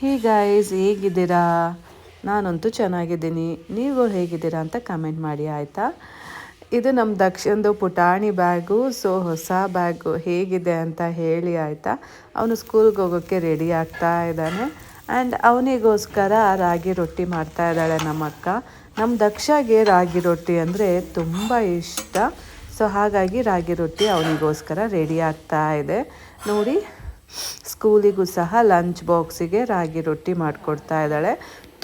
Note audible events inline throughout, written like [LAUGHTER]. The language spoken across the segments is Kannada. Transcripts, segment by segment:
ಹೇ ಗೈಸ್ ಹೇಗಿದ್ದೀರಾ? ನಾನಂತೂ ಚೆನ್ನಾಗಿದ್ದೀನಿ. ನೀವು ಹೇಗಿದ್ದೀರಾ ಅಂತ ಕಮೆಂಟ್ ಮಾಡಿ, ಆಯಿತಾ? ಇದು ನಮ್ಮ ದಕ್ಷಿಣದು ಪುಟಾಣಿ ಬ್ಯಾಗು. ಸೊ ಹೊಸ ಬ್ಯಾಗು ಹೇಗಿದೆ ಅಂತ ಹೇಳಿ, ಆಯಿತಾ? ಅವನು ಸ್ಕೂಲ್ಗೆ ಹೋಗೋಕ್ಕೆ ರೆಡಿ ಆಗ್ತಾ ಇದ್ದಾನೆ. ಆ್ಯಂಡ್ ಅವನಿಗೋಸ್ಕರ ರಾಗಿ ರೊಟ್ಟಿ ಮಾಡ್ತಾ ಇದ್ದಾಳೆ ನಮ್ಮ ಅಕ್ಕ. ನಮ್ಮ ದಕ್ಷಗೆ ರಾಗಿ ರೊಟ್ಟಿ ಅಂದರೆ ತುಂಬ ಇಷ್ಟ. ಸೊ ಹಾಗಾಗಿ ರಾಗಿ ರೊಟ್ಟಿ ಅವನಿಗೋಸ್ಕರ ರೆಡಿ ಆಗ್ತಾ ಇದೆ. ನೋಡಿ ಸ್ಕೂಲಿಗೂ ಸಹ ಲಂಚ್ ಬಾಕ್ಸಿಗೆ ರಾಗಿ ರೊಟ್ಟಿ ಮಾಡಿಕೊಡ್ತಾ ಇದ್ದಾಳೆ.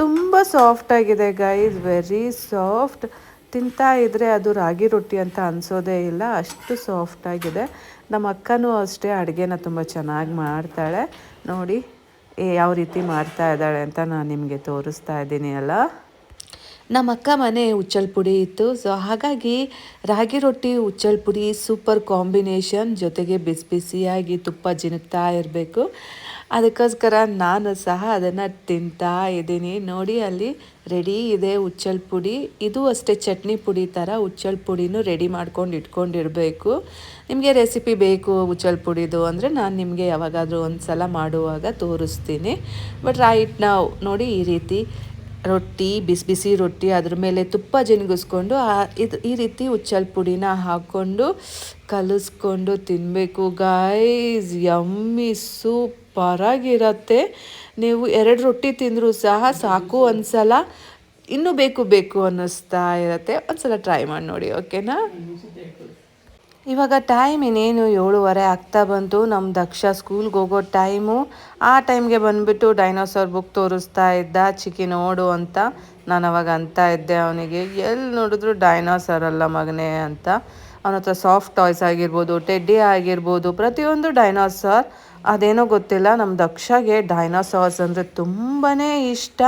ತುಂಬ ಸಾಫ್ಟಾಗಿದೆ ಗೈಸ್ ವೆರಿ ಸಾಫ್ಟ್ ತಿಂತಾ ಇದ್ದರೆ ಅದು ರಾಗಿ ರೊಟ್ಟಿ ಅಂತ ಅನಿಸೋದೇ ಇಲ್ಲ, ಅಷ್ಟು ಸಾಫ್ಟಾಗಿದೆ ನಮ್ಮ ಅಕ್ಕನೂ ಅಷ್ಟೇ, ಅಡುಗೆನ ತುಂಬ ಚೆನ್ನಾಗಿ ಮಾಡ್ತಾಳೆ. ನೋಡಿ ಯಾವ ರೀತಿ ಮಾಡ್ತಾ ಇದ್ದಾಳೆ ಅಂತ ನಾನು ನಿಮಗೆ ತೋರಿಸ್ತಾ ಇದ್ದೀನಿ ಅಲ್ಲ. ನಮ್ಮ ಅಕ್ಕ ಮನೆ ಉಚ್ಚಲ್ ಪುಡಿ ಇತ್ತು. ಸೊ ಹಾಗಾಗಿ ರಾಗಿ ರೊಟ್ಟಿ, ಉಚ್ಚಲ್ ಪುಡಿ ಸೂಪರ್ ಕಾಂಬಿನೇಷನ್ ಜೊತೆಗೆ ಬಿಸಿ ಬಿಸಿಯಾಗಿ ತುಪ್ಪ ಜಿನುಕ್ತಾ ಇರಬೇಕು. ಅದಕ್ಕೋಸ್ಕರ ನಾನು ಸಹ ಅದನ್ನು ತಿಂತಾ ಇದ್ದೀನಿ. ನೋಡಿ, ಅಲ್ಲಿ ರೆಡಿ ಇದೆ ಉಚ್ಚಲ್ ಪುಡಿ. ಇದು ಅಷ್ಟೇ ಚಟ್ನಿ ಪುಡಿ ಥರ ಉಚ್ಚಲ್ ಪುಡಿನೂ ರೆಡಿ ಮಾಡ್ಕೊಂಡು ಇಟ್ಕೊಂಡಿರಬೇಕು. ನಿಮಗೆ ರೆಸಿಪಿ ಬೇಕು ಉಚ್ಚಲ್ ಪುಡಿದು ಅಂದರೆ ನಾನು ನಿಮಗೆ ಯಾವಾಗಾದರೂ ಒಂದು ಸಲ ಮಾಡುವಾಗ ತೋರಿಸ್ತೀನಿ. ಬಟ್ ರೈಟ್ ನಾವು ನೋಡಿ, ಈ ರೀತಿ ರೊಟ್ಟಿ ಬಿಸಿ ಬಿಸಿ ರೊಟ್ಟಿ ಅದ್ರ ಮೇಲೆ ತುಪ್ಪ ಜಿನಗಿಸ್ಕೊಂಡು ಇದು ಈ ರೀತಿ ಉಚ್ಚಲ್ ಪುಡಿನ ಹಾಕ್ಕೊಂಡು ಕಲಿಸ್ಕೊಂಡು ತಿನ್ನಬೇಕು ಗಾಯ್ಸ್ ಯಮ್ಮಿ ಸೂಪರಾಗಿರತ್ತೆ ನೀವು ಎರಡು ರೊಟ್ಟಿ ತಿಂದರೂ ಸಹ ಸಾಕು ಒಂದ್ಸಲ. ಇನ್ನೂ ಬೇಕು ಬೇಕು ಅನ್ನಿಸ್ತಾ ಇರತ್ತೆ. ಒಂದ್ಸಲ ಟ್ರೈ ಮಾಡಿ ನೋಡಿ ಓಕೆನಾ ಇವಾಗ ಟೈಮ್ ಇನ್ನೇನು ಏಳುವರೆ ಆಗ್ತಾ ಬಂತು. ನಮ್ಮ ದಕ್ಷ ಸ್ಕೂಲ್ಗೆ ಹೋಗೋ ಟೈಮು ಆ ಟೈಮ್ಗೆ ಬಂದುಬಿಟ್ಟು ಡೈನೋಸಾರ್ ಬುಕ್ ತೋರಿಸ್ತಾ ಇದ್ದ. ಚಿಕ್ಕಿ ನೋಡು ಅಂತ ನಾನು ಅವಾಗ ಅಂತ ಇದ್ದೆ ಅವನಿಗೆ. ಎಲ್ಲಿ ನೋಡಿದ್ರು ಡೈನೋಸಾರ್ ಅಲ್ಲ ಮಗನೇ ಅಂತ. ಅವನ ಹತ್ರ ಸಾಫ್ಟ್ ಟಾಯ್ಸ್ ಆಗಿರ್ಬೋದು ಟೆಡ್ಡಿ ಆಗಿರ್ಬೋದು, ಪ್ರತಿಯೊಂದು ಡೈನೋಸಾರ್ ಅದೇನೋ ಗೊತ್ತಿಲ್ಲ. ನಮ್ಮ ದಕ್ಷಗೆ ಡೈನೋಸಾರ್ಸ್ ಅಂದರೆ ತುಂಬಾ ಇಷ್ಟ.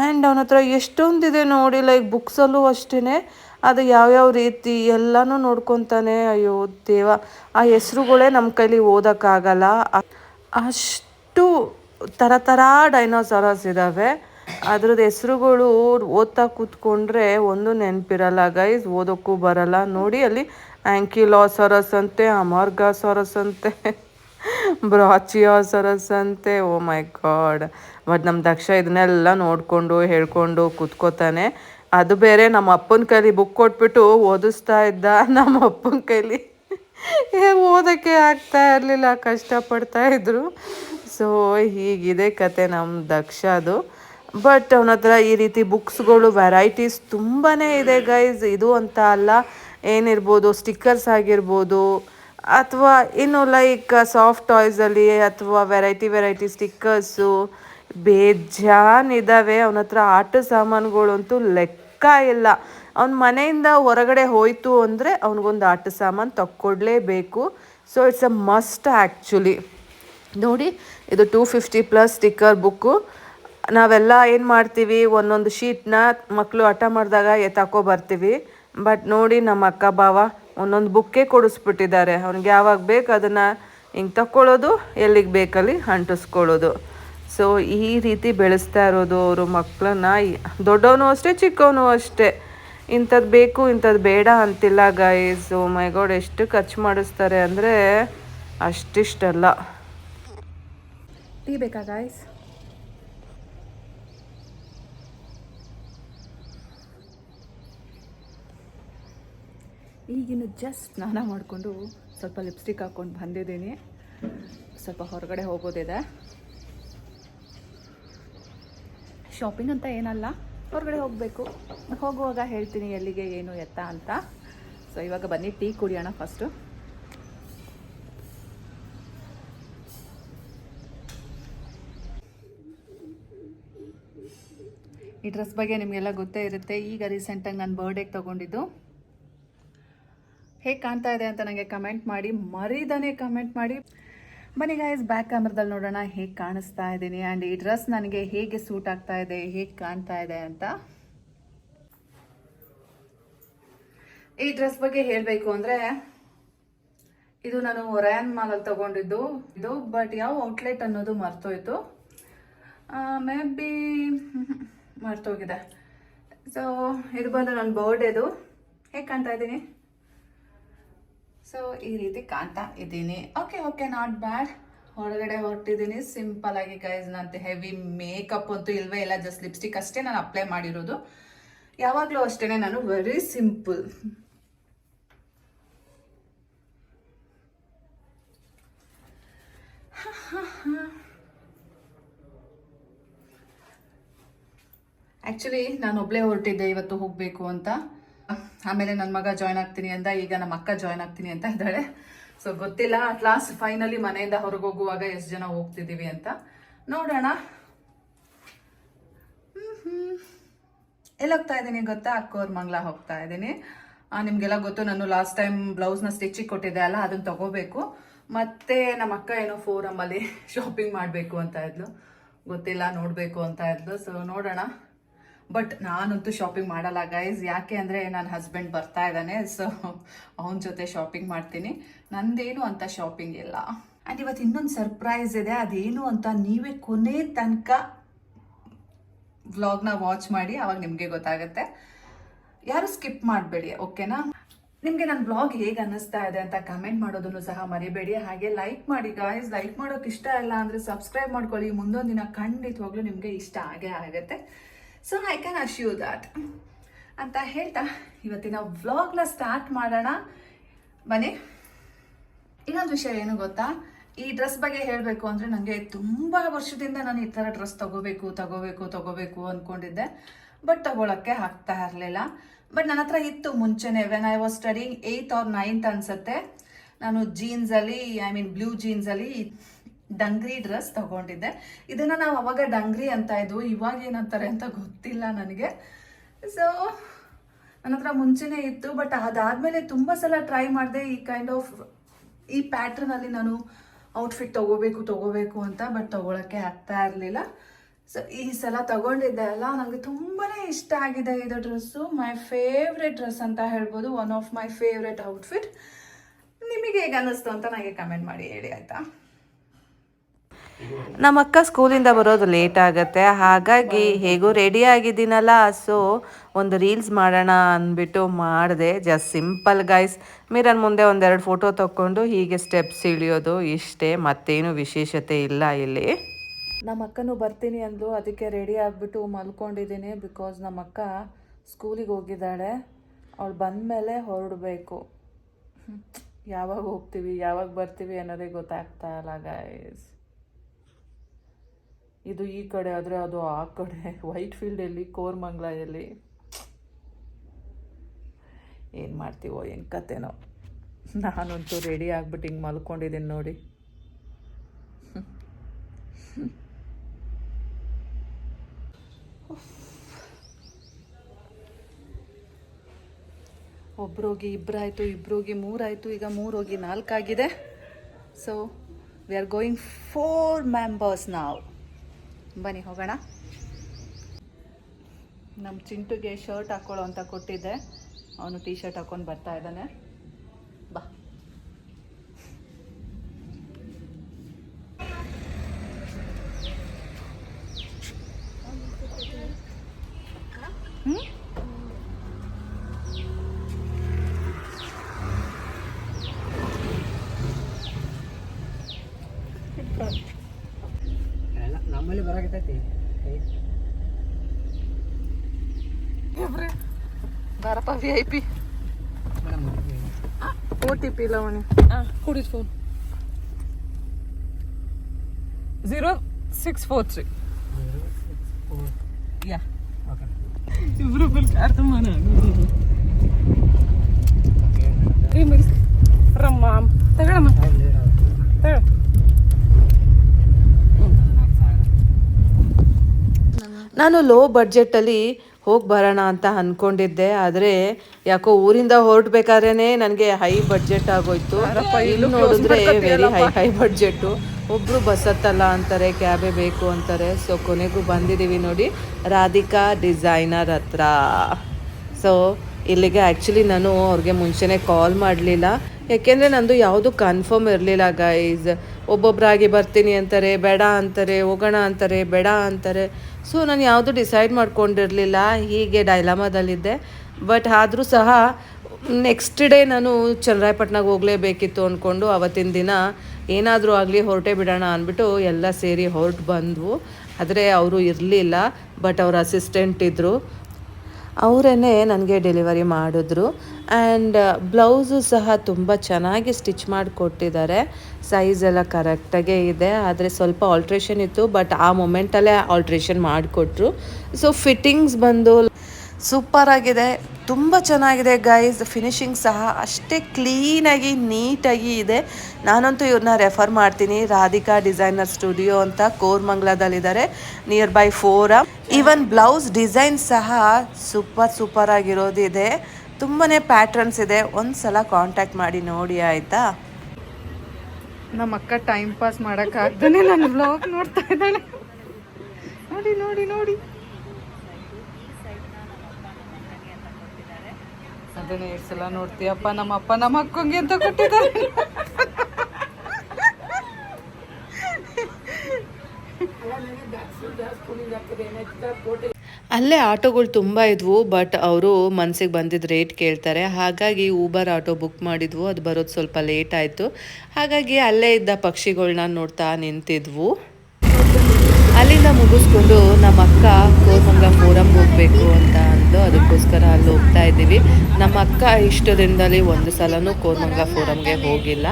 ಆ್ಯಂಡ್ ಅವನ ಹತ್ರ ಎಷ್ಟೊಂದಿದೆ ನೋಡಿ ಲೈಕ್ ಬುಕ್ಸಲ್ಲೂ ಅಷ್ಟೇ ಅದು ಯಾವ್ಯಾವ ರೀತಿ ಎಲ್ಲನೂ ನೋಡ್ಕೊತಾನೆ, ಅಯ್ಯೋ ದೇವ. ಆ ಹೆಸ್ರುಗಳೇ ನಮ್ಮ ಕೈಲಿ ಓದೋಕ್ಕಾಗಲ್ಲ. ಅಷ್ಟು ಥರ ಥರ ಡೈನೋಸಾರಸ್ ಇದ್ದಾವೆ ಅದ್ರದ್ದು ಹೆಸ್ರುಗಳು ಓದ್ತಾ ಕೂತ್ಕೊಂಡ್ರೆ ಒಂದು ನೆನಪಿರಲ್ಲ, ಗೈಸ್ ಓದೋಕ್ಕೂ ಬರಲ್ಲ. ನೋಡಿ ಅಲ್ಲಿ ಆ್ಯಂಕಿಲಾಸರಸ್ ಅಂತೆ, ಅಮರ್ಗಾಸರಸ್ ಅಂತೆ, ಬ್ರಾಚಿಯಾಸರಸ್ ಅಂತೆ. ಓ ಮೈ ಗಾಡ್. ಬಟ್ ನಮ್ಮ ದಕ್ಷ ಇದನ್ನೆಲ್ಲ ನೋಡಿಕೊಂಡು, ಹೇಳ್ಕೊಂಡು ಕೂತ್ಕೋತಾನೆ. ಅದು ಬೇರೆ, ನಮ್ಮ ಅಪ್ಪನ ಕೈಲಿ ಬುಕ್ ಕೊಟ್ಬಿಟ್ಟು ಓದಿಸ್ತಾ ಇದ್ದ ನಮ್ಮ ಅಪ್ಪನ ಕೈಲಿ. ಓದೋಕ್ಕೆ ಆಗ್ತಾ ಇರಲಿಲ್ಲ, ಕಷ್ಟಪಡ್ತಾ ಇದ್ರು. ಸೊ ಹೀಗಿದೆ ಕತೆ ನಮ್ಮ ದಕ್ಷದು ಬಟ್ ಅವನ ಹತ್ರ ಈ ರೀತಿ ಬುಕ್ಸ್ಗಳು ವೆರೈಟೀಸ್ ತುಂಬಾ ಇದೆ ಗೈಸ್ ಇದು ಅಂತ ಅಲ್ಲ, ಏನಿರ್ಬೋದು ಸ್ಟಿಕ್ಕರ್ಸ್ ಆಗಿರ್ಬೋದು, ಅಥವಾ ಇನ್ನು ಲೈಕ್ ಸಾಫ್ಟ್ ಟಾಯ್ಸಲ್ಲಿ ಅಥವಾ ವೆರೈಟಿ ವೆರೈಟಿ ಸ್ಟಿಕ್ಕರ್ಸು ಬೇಜಾನ್ ಇದ್ದಾವೆ ಅವನ ಹತ್ರ ಆಟ ಸಾಮಾನುಗಳಂತೂ ಲೆಕ್ಕ ಇಲ್ಲ. ಅವ್ನ ಮನೆಯಿಂದ ಹೊರಗಡೆ ಹೋಯ್ತು ಅಂದರೆ ಅವ್ನಿಗೊಂದು ಆಟ ಸಾಮಾನು ತಕ್ಕೊಡ್ಲೇಬೇಕು. So it's a must actually ನೋಡಿ, ಇದು two fifty plus sticker book ನಾವೆಲ್ಲ ಏನು ಮಾಡ್ತೀವಿ? ಒಂದೊಂದು ಶೀಟ್ನ ಮಕ್ಕಳು ಹಠ ಮಾಡಿದಾಗ ಎತ್ತಾಕೋ ಬರ್ತೀವಿ. ಬಟ್ ನೋಡಿ, ನಮ್ಮ ಅಕ್ಕ ಭಾವ ಒಂದೊಂದು ಬುಕ್ಕೇ ಕೊಡಿಸ್ಬಿಟ್ಟಿದ್ದಾರೆ. ಅವ್ನಿಗೆ ಯಾವಾಗ ಬೇಕು ಅದನ್ನು ಹಿಂಗೆ ತಕ್ಕೊಳ್ಳೋದು, ಎಲ್ಲಿಗೆ ಬೇಕಲ್ಲಿ ಅಂಟಿಸ್ಕೊಳ್ಳೋದು. ಸೊ ಈ ರೀತಿ ಬೆಳೆಸ್ತಾ ಇರೋದು ಅವರು ಮಕ್ಕಳನ್ನ ದೊಡ್ಡವನು ಅಷ್ಟೇ, ಚಿಕ್ಕವನು ಅಷ್ಟೇ. ಇಂಥದ್ದು ಬೇಕು ಇಂಥದ್ದು ಬೇಡ ಅಂತಿಲ್ಲ ಮೈ ಗಾಡ್ ಎಷ್ಟು ಖರ್ಚು ಮಾಡಿಸ್ತಾರೆ ಅಂದರೆ ಅಷ್ಟಿಷ್ಟಲ್ಲ. ಟೀ ಬೇಕಾ ಗಾಯ್ಸ್ ಈಗಿನ ಜಸ್ಟ್ ಸ್ನಾನ ಮಾಡಿಕೊಂಡು ಸ್ವಲ್ಪ ಲಿಪ್ಸ್ಟಿಕ್ ಹಾಕ್ಕೊಂಡು ಬಂದಿದ್ದೀನಿ. ಸ್ವಲ್ಪ ಹೊರಗಡೆ ಹೋಗೋದಿದೆ. ಶಾಪಿಂಗ್ ಅಂತ ಏನಲ್ಲ. ಹೊರಗಡೆ ಹೋಗಬೇಕು. ಹೋಗುವಾಗ ಹೇಳ್ತೀನಿ ಎಲ್ಲಿಗೆ ಏನು ಎತ್ತ ಅಂತ. ಸೊ ಇವಾಗ ಬನ್ನಿ, ಟೀ ಕುಡಿಯೋಣ ಫಸ್ಟು ಈ ಡ್ರೆಸ್ ಬಗ್ಗೆ ನಿಮಗೆಲ್ಲ ಗೊತ್ತೇ ಇರುತ್ತೆ. ಈಗ ರೀಸೆಂಟಾಗಿ ನಾನು ಬರ್ಡೇಗೆ ತೊಗೊಂಡಿದ್ದು. ಹೇಗೆ ಕಾಣ್ತಾ ಇದೆ ಅಂತ ನನಗೆ ಕಮೆಂಟ್ ಮಾಡಿ, ಮರಿದಾನೆ ಕಮೆಂಟ್ ಮಾಡಿ. ಬನ್ನಿ ಗಾಯಸ್ ಬ್ಯಾಕ್ ಕ್ಯಾಮ್ರದಲ್ಲಿ ನೋಡೋಣ ಹೇಗೆ ಕಾಣಿಸ್ತಾ ಇದ್ದೀನಿ ಆ್ಯಂಡ್ ಈ ಡ್ರೆಸ್ ನನಗೆ ಹೇಗೆ ಸೂಟ್ ಆಗ್ತಾ ಇದೆ, ಹೇಗೆ ಕಾಣ್ತಾ ಇದೆ ಅಂತ. ಈ ಡ್ರೆಸ್ ಬಗ್ಗೆ ಹೇಳಬೇಕು ಅಂದರೆ, ಇದು ನಾನು ರಯಾನ್ ಮಾಲಲ್ಲಿ ತಗೊಂಡಿದ್ದು. ಇದು ಬಟ್ ಯಾವ ಔಟ್ಲೆಟ್ ಅನ್ನೋದು ಮರ್ತೋಯ್ತು. ಮೇ ಬಿ [LAUGHS] ಮರ್ತೋಗಿದೆ. ಸೊ ಇದು ಬಂದು ನನ್ನ ಬರ್ಡೇದು ಹೇಗೆ ಕಾಣ್ತಾ ಇದ್ದೀನಿ ಸೊ ಈ ರೀತಿ ಕಾಣ್ತಾ ಇದ್ದೀನಿ. ಓಕೆ ಓಕೆ ನಾಟ್ ಬ್ಯಾಡ್ ಹೊರಗಡೆ ಹೊರಟಿದ್ದೀನಿ. ಸಿಂಪಲ್ ಆಗಿ ಗೈಸ್ ನಂತೆ ಹೆವಿ ಮೇಕಪ್ ಅಂತೂ ಇಲ್ವೇ ಇಲ್ಲ. ಜಸ್ಟ್ ಲಿಪ್ಸ್ಟಿಕ್ ಅಷ್ಟೇ ನಾನು ಅಪ್ಲೈ ಮಾಡಿರೋದು. ಯಾವಾಗಲೂ ಅಷ್ಟೇ ನಾನು ವೆರಿ ಸಿಂಪಲ್ ಆ್ಯಕ್ಚುಲಿ ನಾನು ಒಬ್ಬಳೇ ಹೊರಟಿದ್ದೆ, ಇವತ್ತು ಹೋಗಬೇಕು ಅಂತ. ಆಮೇಲೆ ನನ್ನ ಮಗ ಜಾಯ್ನ್ ಆಗ್ತೀನಿ ಅಂತ ಈಗ ನಮ್ಮ ಅಕ್ಕ ಜಾಯ್ನ್ ಆಗ್ತೀನಿ ಅಂತ ಇದ್ದಾಳೆ. ಸೊ ಗೊತ್ತಿಲ್ಲ ಅಟ್ ಲಾಸ್ಟ್ ಫೈನಲಿ ಮನೆಯಿಂದ ಹೊರಗೆ ಹೋಗುವಾಗ ಎಷ್ಟು ಜನ ಹೋಗ್ತಿದ್ದೀವಿ ಅಂತ. ನೋಡೋಣ. ಎಲ್ಲಿ ಹೋಗ್ತಾ ಇದ್ದೀನಿ ಗೊತ್ತಾ? ಅಕ್ಕೋರ್ ಮಂಗ್ಲ ಹೋಗ್ತಾ ಇದ್ದೀನಿ. ನಿಮಗೆಲ್ಲ ಗೊತ್ತು, ನಾನು ಲಾಸ್ಟ್ ಟೈಮ್ ಬ್ಲೌಸ್ನ ಸ್ಟಿಚಿಗೆ ಕೊಟ್ಟಿದ್ದೆ ಅಲ್ಲ ಅದನ್ನ ತಗೋಬೇಕು. ಮತ್ತೆ ನಮ್ಮ ಅಕ್ಕ ಏನೋ ಫೋರಮಲ್ಲಿ ಶಾಪಿಂಗ್ ಮಾಡಬೇಕು ಅಂತ ಇದ್ಲು. ಗೊತ್ತಿಲ್ಲ, ನೋಡಬೇಕು ಅಂತ ಇದ್ಲು. ಸೊ ನೋಡೋಣ. ಬಟ್ ನಾನಂತೂ ಶಾಪಿಂಗ್ ಮಾಡಲ್ಲ ಗೈಸ್ ಯಾಕೆ ಅಂದರೆ ನನ್ನ ಹಸ್ಬೆಂಡ್ ಬರ್ತಾ ಇದ್ದಾನೆ ಸೊ ಅವನ ಜೊತೆ ಶಾಪಿಂಗ್ ಮಾಡ್ತೀನಿ. ನಂದೇನು ಅಂತ ಶಾಪಿಂಗ್ ಇಲ್ಲ. ಆ್ಯಂಡ್ ಇವತ್ತು ಇನ್ನೊಂದು ಸರ್ಪ್ರೈಸ್ ಇದೆ. ಅದೇನು ಅಂತ ನೀವೇ ಕೊನೆ ತನಕ ವ್ಲಾಗ್ನ ವಾಚ್ ಮಾಡಿ, ಅವಾಗ ನಿಮಗೆ ಗೊತ್ತಾಗುತ್ತೆ. ಯಾರು ಸ್ಕಿಪ್ ಮಾಡಬೇಡಿ ಓಕೆನಾ ನಿಮಗೆ ನನ್ನ ಬ್ಲಾಗ್ ಹೇಗೆ ಅನ್ನಿಸ್ತಾ ಇದೆ ಅಂತ ಕಮೆಂಟ್ ಮಾಡೋದನ್ನು ಸಹ ಮರಿಬೇಡಿ. ಹಾಗೆ ಲೈಕ್ ಮಾಡಿ ಗಾಯ್ಸ್ ಲೈಕ್ ಮಾಡೋಕೆ ಇಷ್ಟ ಇಲ್ಲ ಅಂದರೆ ಸಬ್ಸ್ಕ್ರೈಬ್ ಮಾಡ್ಕೊಳ್ಳಿ. ಮುಂದೊಂದು ದಿನ ಖಂಡಿತವಾಗ್ಲೂ ನಿಮಗೆ ಇಷ್ಟ ಆಗೇ ಆಗುತ್ತೆ. So I can assure that ಅಂತ ಹೇಳ್ತಾ, ಇವತ್ತಿನ ವ್ಲಾಗ್ನ ಸ್ಟಾರ್ಟ್ ಮಾಡೋಣ. ಬನ್ನಿ. ಇನ್ನೊಂದು ವಿಷಯ ಏನು ಗೊತ್ತಾ? ಈ ಡ್ರೆಸ್ ಬಗ್ಗೆ ಹೇಳಬೇಕು ಅಂದರೆ ನನಗೆ ತುಂಬ ವರ್ಷದಿಂದ ನಾನು ಈ ಥರ ಡ್ರೆಸ್ ತಗೋಬೇಕು ತಗೋಬೇಕು ತಗೋಬೇಕು ಅಂದ್ಕೊಂಡಿದ್ದೆ ಬಟ್ ತಗೊಳಕ್ಕೆ ಆಗ್ತಾ ಇರಲಿಲ್ಲ. ಬಟ್ ನನ್ನ ಹತ್ರ ಇತ್ತು ಮುಂಚೆನೆ. When I was studying eight or ninth ಅನ್ಸುತ್ತೆ, ನಾನು ಜೀನ್ಸಲ್ಲಿ ಐ ಮೀನ್ ಬ್ಲೂ ಜೀನ್ಸಲ್ಲಿ ಡಂಗ್ರಿ ಡ್ರೆಸ್ ತಗೊಂಡಿದ್ದೆ. ಇದನ್ನ ನಾವು ಅವಾಗ ಡಂಗ್ರಿ ಅಂತ ಇದ್ವು ಇವಾಗ ಏನಂತಾರೆ ಅಂತ ಗೊತ್ತಿಲ್ಲ ನನಗೆ. ಸೊ ನನ್ನ ಹತ್ರ ಮುಂಚೆನೇ ಇತ್ತು ಬಟ್ ಅದಾದ್ಮೇಲೆ ತುಂಬ ಸಲ ಟ್ರೈ ಮಾಡಿದೆ ಈ ಕೈಂಡ್ ಆಫ್ ಈ ಪ್ಯಾಟ್ರನಲ್ಲಿ ನಾನು ಔಟ್ಫಿಟ್ ತಗೋಬೇಕು ತಗೋಬೇಕು ಅಂತ ಬಟ್ ತಗೊಳಕ್ಕೆ ಆಗ್ತಾ ಇರಲಿಲ್ಲ. ಸೊ ಈ ಸಲ ತಗೊಂಡಿದ್ದೆ ಅಲ್ಲ ನನಗೆ ತುಂಬಾ ಇಷ್ಟ ಆಗಿದೆ ಇದು ಡ್ರೆಸ್ಸು ಮೈ ಫೇವ್ರೆಟ್ ಡ್ರೆಸ್ ಅಂತ ಹೇಳ್ಬೋದು one of my favourite outfit ನಿಮಗೆ ಹೇಗೆ ಅನ್ನಿಸ್ತು ಅಂತ ನನಗೆ ಕಮೆಂಟ್ ಮಾಡಿ ಹೇಳಿ, ಆಯಿತಾ? ನಮ್ಮ ಅಕ್ಕ ಸ್ಕೂಲಿಂದ ಬರೋದು ಲೇಟ್ ಆಗುತ್ತೆ. ಹಾಗಾಗಿ ಹೇಗೂ ರೆಡಿ ಆಗಿದ್ದೀನಲ್ಲ ಸೊ ಒಂದು ರೀಲ್ಸ್ ಮಾಡೋಣ ಅಂದ್ಬಿಟ್ಟು ಮಾಡಿದೆ. ಜಸ್ಟ್ ಸಿಂಪಲ್ ಗೈಸ್ ಮಿರರ್ ಮುಂದೆ ಒಂದೆರಡು ಫೋಟೋ ತಕ್ಕೊಂಡು ಹೀಗೆ ಸ್ಟೆಪ್ಸ್ ಇಳಿಯೋದು ಇಷ್ಟೇ. ಮತ್ತೇನು ವಿಶೇಷತೆ ಇಲ್ಲ ಇಲ್ಲಿ. ನಮ್ಮ ಅಕ್ಕನೂ ಬರ್ತೀನಿ ಅಂದ್ಲು. ಅದಕ್ಕೆ ರೆಡಿ ಆಗಿಬಿಟ್ಟು ಮಲ್ಕೊಂಡಿದ್ದೀನಿ ಬಿಕಾಸ್ ನಮ್ಮ ಅಕ್ಕ ಸ್ಕೂಲಿಗೆ ಹೋಗಿದ್ದಾಳೆ. ಅವಳು ಬಂದಮೇಲೆ ಹೊರಡಬೇಕು. ಯಾವಾಗ ಹೋಗ್ತೀವಿ, ಯಾವಾಗ ಬರ್ತೀವಿ ಅನ್ನೋದೇ ಗೊತ್ತಾಗ್ತಾ ಇಲ್ಲ ಗೈಸ್ ಇದು ಈ ಕಡೆ ಆದರೆ ಅದು ಆ ಕಡೆ. [LAUGHS] ವೈಟ್ ಫೀಲ್ಡಲ್ಲಿ ಕೋರ್ಮಂಗ್ಲದಲ್ಲಿ ಏನು ಮಾಡ್ತೀವೋ, ಏನು ಕತೆನೋ. ನಾನಂತೂ ರೆಡಿ ಆಗ್ಬಿಟ್ಟು ಹಿಂಗೆ ಮಲ್ಕೊಂಡಿದ್ದೀನಿ ನೋಡಿ. [LAUGHS] ಒಬ್ರೋಗಿ ಇಬ್ಬರಾಯಿತು ಇಬ್ಬರೋಗಿ ಮೂರಾಯಿತು, ಈಗ ಮೂರೋಗಿ ನಾಲ್ಕಾಗಿದೆ. So we are going four members ನಾವು ಬನ್ನಿ ಹೋಗೋಣ. ನಮ್ಮ ಚಿಂಟುಗೆ ಶರ್ಟ್ ಹಾಕೊಳ್ಳೋ ಅಂತ ಕೊಟ್ಟಿದ್ದೆ. ಅವನು ಟೀ ಶರ್ಟ್ ಹಾಕೊಂಡು ಬರ್ತಾ ಇದ್ದಾನೆ. V I P O T P ಲವಣಿ ಹಾಂ ಕುಡಿದ್ phone zero six four three ಯಾ ಇಬ್ರು ಬಿಲ್ ಅರ್ಥ ಮಾಡ ತ್ರೀ ಮಿಲ್ಕ್ ರಮ್ಮ ತಗೊಳಮ್ಮ ತಗೊಳ ನಾನು ಲೋ ಬಡ್ಜೆಟಲ್ಲಿ ಹೋಗಿ ಬರೋಣ ಅಂತ ಅಂದ್ಕೊಂಡಿದ್ದೆ ಆದರೆ ಯಾಕೋ ಊರಿಂದ ಹೊರಡ್ಬೇಕಾದ್ರೇ ನನಗೆ ಹೈ ಬಡ್ಜೆಟ್ ಆಗೋಯ್ತು. ಇಲ್ಲಿ ನೋಡಿದ್ರೆ ವೆರಿ ಹೈ ಹೈ ಬಡ್ಜೆಟ್ಟು ಒಬ್ಬರು ಬಸ್ ಹತ್ತಲ್ಲ ಅಂತಾರೆ ಕ್ಯಾಬೇ ಬೇಕು ಅಂತಾರೆ. ಸೊ ಕೊನೆಗೂ ಬಂದಿದ್ದೀವಿ ನೋಡಿ ರಾಧಿಕಾ ಡಿಸೈನರ್ ಹತ್ರ. ಸೊ ಇಲ್ಲಿಗೆ ಆ್ಯಕ್ಚುಲಿ ನಾನು ಅವ್ರಿಗೆ ಮುಂಚೆನೇ ಕಾಲ್ ಮಾಡಲಿಲ್ಲ. ಯಾಕೆಂದರೆ ನಂದು ಯಾವುದು ಕನ್ಫರ್ಮ್ ಇರಲಿಲ್ಲ ಗೈಸ್ ಒಬ್ಬೊಬ್ಬರಾಗಿ ಬರ್ತೀನಿ ಅಂತಾರೆ ಬೇಡ ಅಂತಾರೆ ಹೋಗೋಣ ಅಂತಾರೆ ಬೇಡ ಅಂತಾರೆ. ಸೊ ನಾನು ಯಾವುದು ಡಿಸೈಡ್ ಮಾಡ್ಕೊಂಡಿರಲಿಲ್ಲ, ಹೀಗೆ ಡೈಲಾಮದಲ್ಲಿದ್ದೆ ಬಟ್ ಆದರೂ ಸಹ ನೆಕ್ಸ್ಟ್ ಡೇ ನಾನು ಚನ್ನರಾಯಪಟ್ಟಣಕ್ಕೆ ಹೋಗಲೇಬೇಕಿತ್ತು ಅಂದ್ಕೊಂಡು ಅವತ್ತಿನ ದಿನ ಏನಾದರೂ ಆಗಲಿ ಹೊರಟೇ ಬಿಡೋಣ ಅಂದ್ಬಿಟ್ಟು ಎಲ್ಲ ಸೇರಿ ಹೊರಟು ಬಂದ್ವು. ಆದರೆ ಅವರು ಇರಲಿಲ್ಲ ಬಟ್ ಅವ್ರ ಅಸಿಸ್ಟೆಂಟ್ ಇದ್ದರು ಅವರೇ ನನಗೆ ಡೆಲಿವರಿ ಮಾಡಿದ್ರು. ಆ್ಯಂಡ್ ಬ್ಲೌಸು ಸಹ ತುಂಬ ಚೆನ್ನಾಗಿ ಸ್ಟಿಚ್ ಮಾಡಿಕೊಟ್ಟಿದ್ದಾರೆ. ಸೈಜ್ ಎಲ್ಲ ಕರೆಕ್ಟಾಗೇ ಇದೆ. ಆದರೆ ಸ್ವಲ್ಪ ಆಲ್ಟ್ರೇಷನ್ ಇತ್ತು ಬಟ್ ಆ ಮೊಮೆಂಟಲ್ಲೇ ಆಲ್ಟ್ರೇಷನ್ ಮಾಡಿಕೊಟ್ರು. ಸೊ ಫಿಟ್ಟಿಂಗ್ಸ್ ಬಂದು ಸೂಪರ್ ಆಗಿದೆ. ತುಂಬ ಚೆನ್ನಾಗಿದೆ ಗೈಸ್ ಫಿನಿಶಿಂಗ್ ಸಹ ಅಷ್ಟೇ ಕ್ಲೀನಾಗಿ ನೀಟಾಗಿ ಇದೆ. ನಾನಂತೂ ಇವ್ರನ್ನ ರೆಫರ್ ಮಾಡ್ತೀನಿ. ರಾಧಿಕಾ ಡಿಸೈನರ್ ಸ್ಟುಡಿಯೋ ಅಂತ ಕೋರ್ಮಂಗ್ಲದಲ್ಲಿದ್ದಾರೆ near by forum even blouse design ಸಹ ಸೂಪರ್ ಸೂಪರ್ ಆಗಿರೋದಿದೆ ತುಂಬಾ ಪ್ಯಾಟ್ರನ್ಸ್ ಇದೆ. ಒಂದು ಸಲ ಕಾಂಟ್ಯಾಕ್ಟ್ ಮಾಡಿ ನೋಡಿ, ಆಯಿತಾ? ನಮ್ಮ ಅಕ್ಕ ಟೈಮ್ ಪಾಸ್ ಮಾಡೋಕ್ಕಾಗ್ದೇ ನಾನು ಬ್ಲಾಗ್ ನೋಡ್ತಾ ಇದ್ದಾಳೆ. ನೋಡಿ ನೋಡಿ ನೋಡಿ. ಅದನ್ನ ಎಷ್ಟು ಸಲ ನೋಡ್ತೀಯಪ್ಪ ನಮ್ಮ ಅಪ್ಪ ನಮ್ಮ ಅಕ್ಕಂಗೆ ಅಂತ ಕೊಟ್ಟಿದ್ದಾರೆ. ಅಲ್ಲೇ ಆಟೋಗಳು ತುಂಬ ಇದ್ವು ಬಟ್ ಅವರು ಮನಸ್ಸಿಗೆ ಬಂದಿದ್ದ ರೇಟ್ ಕೇಳ್ತಾರೆ. ಹಾಗಾಗಿ ಊಬರ್ ಆಟೋ ಬುಕ್ ಮಾಡಿದ್ವು. ಅದು ಬರೋದು ಸ್ವಲ್ಪ ಲೇಟ್ ಆಯಿತು. ಹಾಗಾಗಿ ಅಲ್ಲೇ ಇದ್ದ ಪಕ್ಷಿಗಳನ್ನ ನೋಡ್ತಾ ನಿಂತಿದ್ವು. ಅಲ್ಲಿಂದ ಮುಗಿಸ್ಕೊಂಡು ನಮ್ಮ ಅಕ್ಕ ಕೋರ್ಮಂಗ್ಲ ಫೋರಮ್ಗೆ ಹೋಗಬೇಕು ಅಂತ ಅಂದು ಅದಕ್ಕೋಸ್ಕರ ಅಲ್ಲಿ ಹೋಗ್ತಾ ಇದ್ದೀವಿ. ನಮ್ಮ ಅಕ್ಕ ಇಷ್ಟು ದಿನದಲ್ಲಿ ಒಂದು ಸಲನೂ ಕೋರ್ಮಂಗ ಫೋರಮ್ಗೆ ಹೋಗಿಲ್ಲ.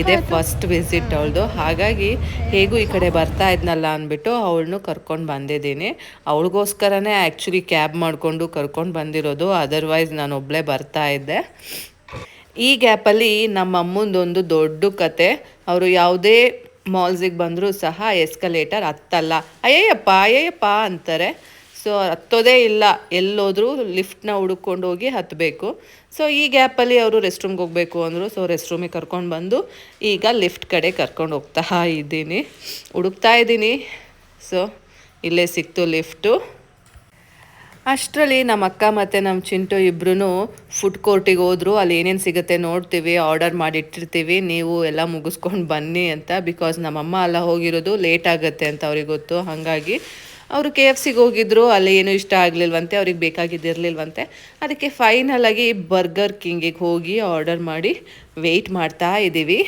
ಇದೇ ಫಸ್ಟ್ ವಿಸಿಟ್ ಅವಳದು. ಹಾಗಾಗಿ ಹೇಗೂ ಈ ಕಡೆ ಬರ್ತಾ ಇದ್ನಲ್ಲ ಅಂದ್ಬಿಟ್ಟು ಅವಳನ್ನು ಕರ್ಕೊಂಡು ಬಂದಿದ್ದೀನಿ. ಅವಳಿಗೋಸ್ಕರನೇ ಆ್ಯಕ್ಚುಲಿ ಕ್ಯಾಬ್ ಮಾಡಿಕೊಂಡು ಕರ್ಕೊಂಡು ಬಂದಿರೋದು. ಅದರ್ವೈಸ್ ನಾನು ಒಬ್ಬಳೇ ಬರ್ತಾ ಇದ್ದೆ. ಈ ಗ್ಯಾಪಲ್ಲಿ ನಮ್ಮ ಅಮ್ಮಂದೊಂದು ದೊಡ್ಡ ಕತೆ. ಅವರು ಯಾವುದೇ ಮಾಲ್ಸಿಗೆ ಬಂದರೂ ಸಹ ಎಸ್ಕಲೇಟರ್ ಹತ್ತಲ್ಲ. ಅಯ್ಯಯ್ಯಪ್ಪ ಅಯ್ಯಯ್ಯಪ್ಪ ಅಂತಾರೆ. ಸೊ ಹತ್ತೋದೇ ಇಲ್ಲ, ಎಲ್ಲೋದ್ರೂ ಲಿಫ್ಟ್ನ ಹುಡುಕೊಂಡು ಹೋಗಿ ಹತ್ತಬೇಕು ಸೊ ಈ ಗ್ಯಾಪಲ್ಲಿ ಅವರು ರೆಸ್ಟ್ ರೂಮ್ಗೆ ಹೋಗಬೇಕು ಅಂದರು. ಸೊ ರೆಸ್ಟ್ ರೂಮಿಗೆ ಕರ್ಕೊಂಡು ಬಂದು ಈಗ ಲಿಫ್ಟ್ ಕಡೆ ಕರ್ಕೊಂಡು ಹೋಗ್ತಾ ಇದ್ದೀನಿ. ಹುಡುಕ್ತಾ ಇದ್ದೀನಿ. ಸೊ ಇಲ್ಲೇ ಸಿಕ್ತು ಲಿಫ್ಟು ಅಷ್ಟರಲ್ಲಿ ನಮ್ಮ ಅಕ್ಕ ಮತ್ತು ನಮ್ಮ ಚಿಂಟು ಇಬ್ಬರೂ ಫುಡ್ ಕೋರ್ಟಿಗೆ ಹೋದ್ರು. ಅಲ್ಲಿ ಏನೇನು ಸಿಗುತ್ತೆ ನೋಡ್ತೀವಿ ಆರ್ಡರ್ ಮಾಡಿಟ್ಟಿರ್ತೀವಿ. ನೀವು ಎಲ್ಲ ಮುಗಿಸ್ಕೊಂಡು ಬನ್ನಿ ಅಂತ ಬಿಕಾಸ್ ನಮ್ಮಮ್ಮ ಎಲ್ಲ ಹೋಗಿರೋದು ಲೇಟ್ ಆಗುತ್ತೆ ಅಂತ ಅವ್ರಿಗೆ ಗೊತ್ತು. ಹಾಗಾಗಿ ಅವರು ಕೆ ಎಫ್ ಸಿಗೆ ಹೋಗಿದ್ರು, ಅಲ್ಲಿ ಏನೂ ಇಷ್ಟ ಆಗಲಿಲ್ವಂತೆ, ಅವ್ರಿಗೆ ಬೇಕಾಗಿದ್ದಿರಲಿಲ್ವಂತೆ. ಅದಕ್ಕೆ ಫೈನಲ್ ಆಗಿ ಬರ್ಗರ್ ಕಿಂಗಿಗೆ ಹೋಗಿ ಆರ್ಡರ್ ಮಾಡಿ ವೆಯ್ಟ್ ಮಾಡ್ತಾ ಇದ್ದೀವಿ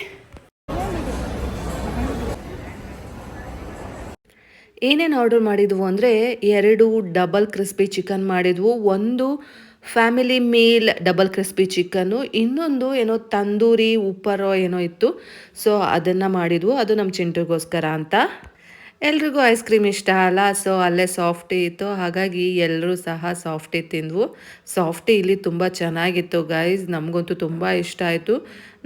ಏನೇನು ಆರ್ಡರ್ ಮಾಡಿದ್ವು ಅಂದರೆ, ಎರಡು ಡಬಲ್ ಕ್ರಿಸ್ಪಿ ಚಿಕನ್ ಮಾಡಿದ್ವು, ಒಂದು family meal double crispy chicken ಇನ್ನೊಂದು ಏನೋ ತಂದೂರಿ, ಉಪ್ಪರೋ ಏನೋ ಇತ್ತು. ಸೊ ಅದನ್ನು ಮಾಡಿದ್ವು. ಅದು ನಮ್ಮ ಚಿಂಟುಗೋಸ್ಕರ ಅಂತ. ಎಲ್ರಿಗೂ ಐಸ್ ಕ್ರೀಮ್ ಇಷ್ಟ ಅಲ್ಲ, ಸೊ ಅಲ್ಲೇ ಸಾಫ್ಟಿ ಇತ್ತು. ಹಾಗಾಗಿ ಎಲ್ಲರೂ ಸಹ ಸಾಫ್ಟಿ ತಿಂದ್ವು. ಸಾಫ್ಟಿ ಇಲ್ಲಿ ತುಂಬ ಚೆನ್ನಾಗಿತ್ತು ಗೈಸ್ ನಮಗಂತೂ ತುಂಬ ಇಷ್ಟ ಆಯಿತು.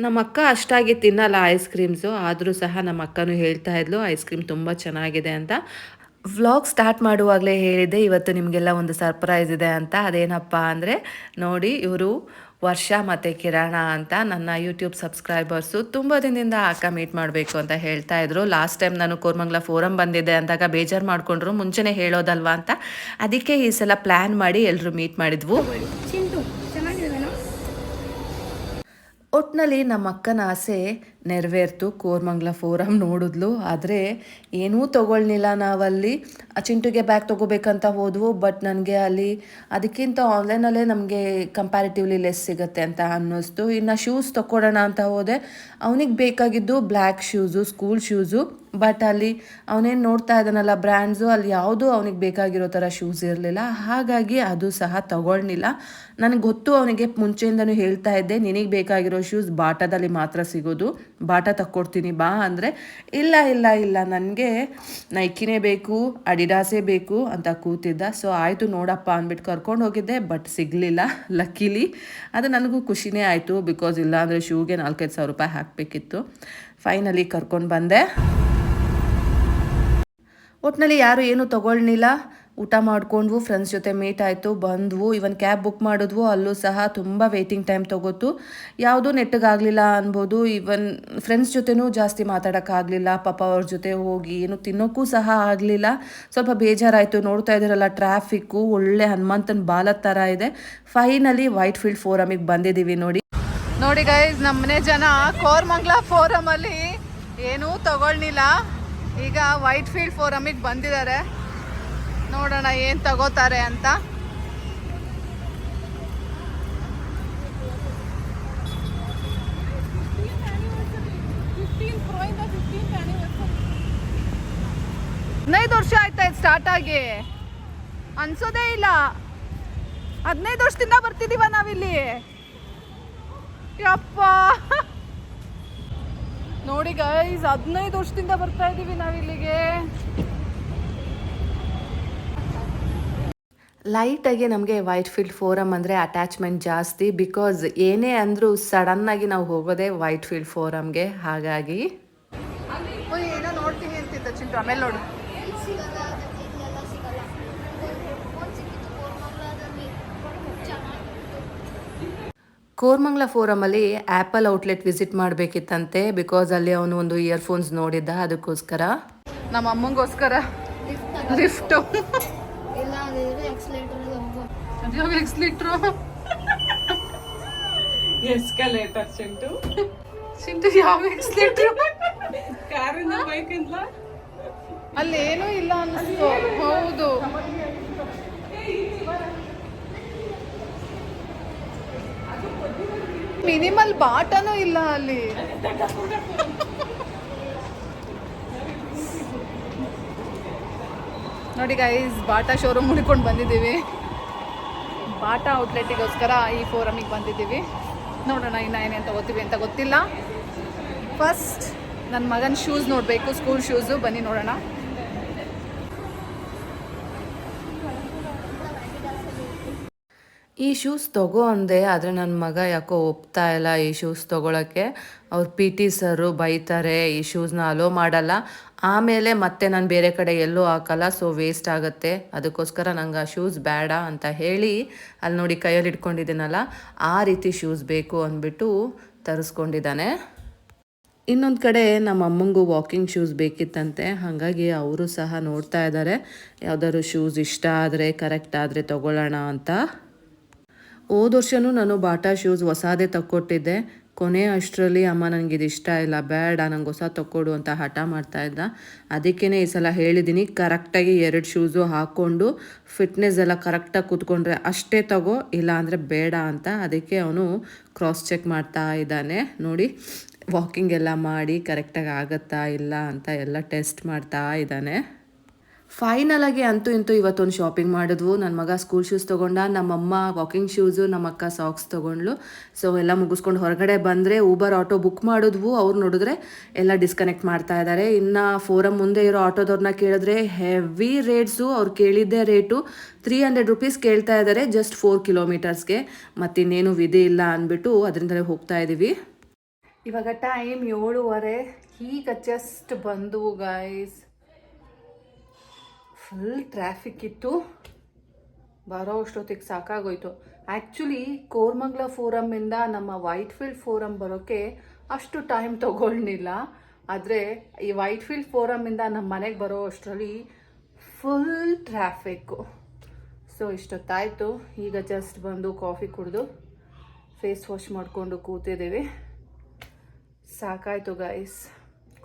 ನಮ್ಮ ಅಕ್ಕ ಅಷ್ಟಾಗಿ ತಿನ್ನಲ್ಲ ಐಸ್ ಕ್ರೀಮ್ಸು ಆದರೂ ಸಹ ನಮ್ಮ ಅಕ್ಕನೂ ಹೇಳ್ತಾ ಇದ್ಲು ಐಸ್ ಕ್ರೀಮ್ ತುಂಬ ಚೆನ್ನಾಗಿದೆ ಅಂತ. ವ್ಲಾಗ್ ಸ್ಟಾರ್ಟ್ ಮಾಡುವಾಗಲೇ ಹೇಳಿದ್ದೆ, ಇವತ್ತು ನಿಮಗೆಲ್ಲ ಒಂದು ಸರ್ಪ್ರೈಸ್ ಇದೆ ಅಂತ. ಅದೇನಪ್ಪ ಅಂದರೆ, ನೋಡಿ ಇವರು ವರ್ಷ ಮತ್ತು ಕಿರಣ ಅಂತ ನನ್ನ ಯೂಟ್ಯೂಬ್ ಸಬ್ಸ್ಕ್ರೈಬರ್ಸು ತುಂಬ ದಿನದಿಂದ ಅಕ್ಕ ಮೀಟ್ ಮಾಡಬೇಕು ಅಂತ ಹೇಳ್ತಾ ಇದ್ರು. ಲಾಸ್ಟ್ ಟೈಮ್ ನಾನು ಕೋರ್ಮಂಗ್ಲ ಫೋರಮ್ ಬಂದಿದ್ದೆ ಅಂದಾಗ ಬೇಜಾರು ಮಾಡಿಕೊಂಡ್ರು, ಮುಂಚೆನೇ ಹೇಳೋದಲ್ವಾ ಅಂತ. ಅದಕ್ಕೆ ಈ ಸಲ ಪ್ಲ್ಯಾನ್ ಮಾಡಿ ಎಲ್ಲರೂ ಮೀಟ್ ಮಾಡಿದ್ವು. ಒಟ್ಟಿನಲ್ಲಿ ನಮ್ಮ ಅಕ್ಕನ ಆಸೆ ನೆರವೇರ್ತು. ಕೋರ್ಮಂಗ್ಲ ಫೋರಮ್ ನೋಡಿದ್ಲು. ಆದರೆ ಏನೂ ತೊಗೊಳ್ನಿಲ್ಲ ನಾವಲ್ಲಿ. ಚಿಂಟುಗೆ ಬ್ಯಾಗ್ ತೊಗೋಬೇಕಂತ ಹೋದ್ವು, ಬಟ್ ನನಗೆ ಅಲ್ಲಿ ಅದಕ್ಕಿಂತ ಆನ್ಲೈನಲ್ಲೇ ನಮಗೆ ಕಂಪ್ಯಾರಿಟಿವ್ಲಿ ಲೆಸ್ ಸಿಗುತ್ತೆ ಅಂತ ಅನ್ನಿಸ್ತು. ಇನ್ನು ಶೂಸ್ ತೊಗೊಳೋಣ ಅಂತ ಹೋದೆ. ಅವನಿಗೆ ಬೇಕಾಗಿದ್ದು black shoes school shoes but ಅಲ್ಲಿ ಅವನೇನು ನೋಡ್ತಾ ಇದ್ದಾನಲ್ಲ ಬ್ರ್ಯಾಂಡ್ಸು ಅಲ್ಲಿ ಯಾವುದೂ ಅವನಿಗೆ ಬೇಕಾಗಿರೋ ಥರ ಶೂಸ್ ಇರಲಿಲ್ಲ. ಹಾಗಾಗಿ ಅದು ಸಹ ತಗೊಳ್ಳಿಲ್ಲ ನನಗೆ ಗೊತ್ತು ಅವನಿಗೆ ಮುಂಚೆಯಿಂದನೂ ಹೇಳ್ತಾ ಇದ್ದೆ, ನಿನಗೆ ಬೇಕಾಗಿರೋ ಶೂಸ್ ಬಾಟಾದಲ್ಲಿ ಮಾತ್ರ ಸಿಗೋದು. ಬಾಟ ತಕ್ಕೊಡ್ತೀನಿ ಬಾ ಅಂದರೆ, ಇಲ್ಲ ಇಲ್ಲ ಇಲ್ಲ, ನನಗೆ ನೈಕಿನೇ ಬೇಕು ಅಡಿಡಾಸೇ ಬೇಕು ಅಂತ ಕೂತಿದ್ದ. ಸೊ ಆಯಿತು ನೋಡಪ್ಪ ಅಂದ್ಬಿಟ್ಟು ಕರ್ಕೊಂಡು ಹೋಗಿದ್ದೆ ಬಟ್ ಸಿಗಲಿಲ್ಲ ಲಕ್ಕಿಲಿ ಅದು ನನಗೂ ಖುಷಿನೇ ಆಯಿತು ಬಿಕಾಸ್ ಇಲ್ಲ ಅಂದರೆ ಶೂಗೆ ನಾಲ್ಕೈದು ಸಾವಿರ ರೂಪಾಯಿ ಹಾಕಬೇಕಿತ್ತು. ಫೈನಲಿ ಕರ್ಕೊಂಡು ಬಂದೆ. ಒಟ್ಟಿನಲ್ಲಿ ಯಾರು ಏನೂ ತೊಗೊಳ್ನಿಲ್ಲ. ಊಟ ಮಾಡ್ಕೊಂಡ್ವು ಫ್ರೆಂಡ್ಸ್ ಜೊತೆ ಮೀಟ್ ಆಯಿತು, ಬಂದ್ವು. ಇವನ್ ಕ್ಯಾಬ್ ಬುಕ್ ಮಾಡಿದ್ವು, ಅಲ್ಲೂ ಸಹ ತುಂಬ ವೇಟಿಂಗ್ ಟೈಮ್ ತೊಗೋತು. ಯಾವುದೂ ನೆಟ್ಟಗಾಗಲಿಲ್ಲ ಅನ್ಬೋದು. ಇವನ್ ಫ್ರೆಂಡ್ಸ್ ಜೊತೆನೂ ಜಾಸ್ತಿ ಮಾತಾಡೋಕ್ಕಾಗಲಿಲ್ಲ. ಪಾಪ ಅವ್ರ ಜೊತೆ ಹೋಗಿ ಏನು ತಿನ್ನೋಕ್ಕೂ ಸಹ ಆಗಲಿಲ್ಲ. ಸ್ವಲ್ಪ ಬೇಜಾರಾಯಿತು. ನೋಡ್ತಾ ಇದ್ದೀರಲ್ಲ ಟ್ರಾಫಿಕ್ಕು ಒಳ್ಳೆ ಹನುಮಂತನ ಬಾಲದ ಥರ ಇದೆ. ಫೈನಲಿ ವೈಟ್ ಫೀಲ್ಡ್ ಫೋರಮಿಗೆ ಬಂದಿದ್ದೀವಿ ನೋಡಿ. ನೋಡಿ ಗೈಸ್ ನಮ್ಮನೆ ಜನ ಕೋರ್ಮಂಗ್ಲಾ ಫೋರಮಲ್ಲಿ ಏನೂ ತಗೊಳ್ನಿಲ್ಲ. ಈಗ ವೈಟ್ ಫೀಲ್ಡ್ ಫೋರಮಿಗೆ ಬಂದಿದ್ದಾರೆ. ನೋಡೋಣ ಏನು ತಗೋತಾರೆ ಅಂತ. ಹದಿನೈದು ವರ್ಷ ಆಯ್ತಾ ಇದು ಸ್ಟಾರ್ಟ್ ಆಗಿ? ಅನ್ಸೋದೇ ಇಲ್ಲ. ಹದಿನೈದು ವರ್ಷದಿಂದ ಬರ್ತಿದೀವ ನಾವಿಲ್ಲಿ. ಯಪ್ಪ. ನೋಡಿ ಗೈಸ್ ಹದಿನೈದು ವರ್ಷದಿಂದ ಬರ್ತಾ ಇದೀವಿ ನಾವಿಲ್ಲಿಗೆ. ಲೈಟಾಗಿ ನಮಗೆ ವೈಟ್ ಫೀಲ್ಡ್ ಫೋರಮ್ ಅಂದರೆ ಅಟ್ಯಾಚ್ಮೆಂಟ್ ಜಾಸ್ತಿ ಬಿಕಾಸ್ ಏನೇ ಅಂದರೂ ಸಡನ್ನಾಗಿ ನಾವು ಹೋಗೋದೇ ವೈಟ್ ಫೀಲ್ಡ್ ಫೋರಮ್ಗೆ ಹಾಗಾಗಿ ಏನೋ ನೋಡ್ತೀನಿ ಅಂತಿದ್ದ ಚಿಂಟು ಆಮೇಲೆ ನೋಡು ಸಿಗಲ್ಲ ಅದಕ್ಕೆ ಇಲ್ಲೆಲ್ಲ ಸಿಗಲ್ಲ ಫೋನ್ ಸಿಕ್ಕಿತ್ತು ಕೋರ್ಮಂಗ್ಲದಲ್ಲಿ ಚೆನ್ನಾಗಿತ್ತು ಕೋರ್ಮಂಗ್ಲ ಫೋರಮಲ್ಲಿ ಆ್ಯಪಲ್ ಔಟ್ಲೆಟ್ ವಿಸಿಟ್ ಮಾಡಬೇಕಿತ್ತಂತೆ ಬಿಕಾಸ್ ಅಲ್ಲಿ ಅವನು ಒಂದು ಇಯರ್ಫೋನ್ಸ್ ನೋಡಿದ್ದ ಅದಕ್ಕೋಸ್ಕರ. ನಮ್ಮ ಅಮ್ಮಂಗೋಸ್ಕರ ಲಿಫ್ಟು ಎಸ್ಕಲೇಟರ್ ಚಿಂಟು ಚಿಂಟು ಯಾವ ಎಕ್ಸ್ಲಿಟ್ರು ಕಾರಿಂದ ಬೈಕಿಂದ ಅಲ್ಲಿ ಏನೂ ಇಲ್ಲ ಅನ್ನಿಸ್ತು. ಹೌದು. ಮಿನಿಮಲ್ ಬಾಟನೂ ಇಲ್ಲ ಅಲ್ಲಿ ನೋಡಿ ಗೈಸ್ ಬಾಟಾ ಶೋರೂಮ್ ಹುಡ್ಕೊಂಡು ಬಂದಿದ್ದೀವಿ ಬಾಟಾ ಔಟ್ಲೆಟಿಗೋಸ್ಕರ ಈ ಫೋರಮಿಗೆ ಬಂದಿದ್ದೀವಿ ನೋಡೋಣ ಇನ್ನು ಏನೇನು ತಗೋತೀವಿ ಅಂತ ಗೊತ್ತಿಲ್ಲ ಫಸ್ಟ್ ನನ್ನ ಮಗನ ಶೂಸ್ ನೋಡಬೇಕು ಸ್ಕೂಲ್ ಶೂಸು ಬನ್ನಿ ನೋಡೋಣ ಈ ಶೂಸ್ ತಗೋ ಅಂದೆ, ಆದರೆ ನನ್ನ ಮಗ ಯಾಕೋ ಒಪ್ತಾ ಇಲ್ಲ ಈ ಶೂಸ್ ತೊಗೊಳಕ್ಕೆ. ಅವ್ರ ಪಿ ಟಿ ಸರು ಬೈತಾರೆ, ಈ ಶೂಸ್ನ ಅಲೋ ಮಾಡಲ್ಲ. ಆಮೇಲೆ ಮತ್ತೆ ನಾನು ಬೇರೆ ಕಡೆ ಎಲ್ಲೂ ಹಾಕಲ್ಲ ಸೊ ವೇಸ್ಟ್ ಆಗುತ್ತೆ. ಅದಕ್ಕೋಸ್ಕರ ನಂಗೆ ಆ ಶೂಸ್ ಬೇಡ ಅಂತ ಹೇಳಿ ಅಲ್ಲಿ ನೋಡಿ ಕೈಯಲ್ಲಿ ಇಟ್ಕೊಂಡಿದ್ದೀನಲ್ಲ, ಆ ರೀತಿ ಶೂಸ್ ಬೇಕು ಅಂದ್ಬಿಟ್ಟು ತರಿಸ್ಕೊಂಡಿದ್ದಾನೆ. ಇನ್ನೊಂದು ಕಡೆ ನಮ್ಮ ಅಮ್ಮಂಗೂ ವಾಕಿಂಗ್ ಶೂಸ್ ಬೇಕಿತ್ತಂತೆ. ಹಾಗಾಗಿ ಅವರು ಸಹ ನೋಡ್ತಾ ಇದ್ದಾರೆ ಯಾವ್ದಾದ್ರು ಶೂಸ್ ಇಷ್ಟ ಆದರೆ ಕರೆಕ್ಟ್ ಆದರೆ ತಗೊಳ್ಳೋಣ ಅಂತ. ಹೋದ ವರ್ಷನೂ ನಾನು ಬಾಟಾ ಶೂಸ್ ಹೊಸಾದೇ ತಕ್ಕೊಟ್ಟಿದ್ದೆ. ಕೊನೆ ಅಷ್ಟರಲ್ಲಿ ಅಮ್ಮ ನನಗೆ ಇದು ಇಷ್ಟ ಇಲ್ಲ, ಬೇಡ, ನಂಗೆ ಹೊಸ ತಕ್ಕೊಡು ಅಂತ ಹಠ ಮಾಡ್ತಾ ಇದ್ದ. ಅದಕ್ಕೇ ಈ ಸಲ ಹೇಳಿದ್ದೀನಿ ಕರೆಕ್ಟಾಗಿ ಎರಡು ಶೂಸು ಹಾಕ್ಕೊಂಡು ಫಿಟ್ನೆಸ್ ಎಲ್ಲ ಕರೆಕ್ಟಾಗಿ ಕೂತ್ಕೊಂಡ್ರೆ ಅಷ್ಟೇ ತಗೋ, ಇಲ್ಲ ಅಂದರೆ ಬೇಡ ಅಂತ ಅದಕ್ಕೆ ಅವನು ಕ್ರಾಸ್ ಚೆಕ್ ಮಾಡ್ತಾ ಇದ್ದಾನೆ. ನೋಡಿ ವಾಕಿಂಗ್ ಎಲ್ಲ ಮಾಡಿ ಕರೆಕ್ಟಾಗಿ ಆಗತ್ತಾ ಇಲ್ಲ ಅಂತ ಎಲ್ಲ ಟೆಸ್ಟ್ ಮಾಡ್ತಾ ಇದ್ದಾನೆ. ಫೈನಲ್ ಆಗಿ ಅಂತೂ ಇಂತೂ ಇವತ್ತೊಂದು ಶಾಪಿಂಗ್ ಮಾಡಿದ್ವು. ನನ್ನ ಮಗ ಸ್ಕೂಲ್ ಶೂಸ್ ತೊಗೊಂಡ, ನಮ್ಮಮ್ಮ ವಾಕಿಂಗ್ ಶೂಸು ನಮ್ಮ ಅಕ್ಕ ಸಾಕ್ಸ್ ತೊಗೊಂಡ್ಲು ಸೊ ಎಲ್ಲ ಮುಗಿಸ್ಕೊಂಡು ಹೊರಗಡೆ ಬಂದರೆ ಊಬರ್ ಆಟೋ ಬುಕ್ ಮಾಡಿದ್ವು. ಅವ್ರು ನೋಡಿದ್ರೆ ಎಲ್ಲ ಡಿಸ್ಕನೆಕ್ಟ್ ಮಾಡ್ತಾ ಇದ್ದಾರೆ ಇನ್ನು ಫೋರಮ್ ಮುಂದೆ ಇರೋ ಆಟೋದವ್ರನ್ನ ಕೇಳಿದ್ರೆ ಹೆವಿ ರೇಟ್ಸು ಅವ್ರು ಕೇಳಿದ್ದೇ ರೇಟು ತ್ರೀ ಹಂಡ್ರೆಡ್ ರುಪೀಸ್ ಕೇಳ್ತಾ ಇದ್ದಾರೆ ಜಸ್ಟ್ ಫೋರ್ ಕಿಲೋಮೀಟರ್ಸ್ಗೆ ಮತ್ತಿನ್ನೇನು ವಿಧಿ ಇಲ್ಲ ಅಂದ್ಬಿಟ್ಟು ಅದರಿಂದಲೇ ಹೋಗ್ತಾ ಇದ್ದೀವಿ ಇವಾಗ ಟೈಮ್ ಏಳುವರೆ. ಈಗ ಜಸ್ಟ್ ಬಂದು ಗೈಸ್ ಫುಲ್ ಟ್ರಾಫಿಕ್ ಇತ್ತು. ಬರೋ ಅಷ್ಟೊತ್ತಿಗೆ ಸಾಕಾಗೋಯ್ತು. ಆ್ಯಕ್ಚುಲಿ ಕೋರ್ಮಂಗ್ಲ ಫೋರಮ್ಮಿಂದ ನಮ್ಮ ವೈಟ್ ಫೀಲ್ಡ್ ಫೋರಮ್ ಬರೋಕ್ಕೆ ಅಷ್ಟು ಟೈಮ್ ತಗೊಳ್ಳಿಲ್ಲ ಆದರೆ ಈ ವೈಟ್ ಫೀಲ್ಡ್ ಫೋರಮ್ಮಿಂದ ನಮ್ಮ ಮನೆಗೆ ಬರೋ ಅಷ್ಟರಲ್ಲಿ ಫುಲ್ ಟ್ರಾಫಿಕ್ಕು ಸೊ ಇಷ್ಟೊತ್ತಾಯಿತು. ಈಗ ಜಸ್ಟ್ ಬಂದು ಕಾಫಿ ಕುಡಿದು ಫೇಸ್ ವಾಶ್ ಮಾಡಿಕೊಂಡು ಕೂತಿದ್ದೀವಿ. ಸಾಕಾಯಿತು ಗೈಸ್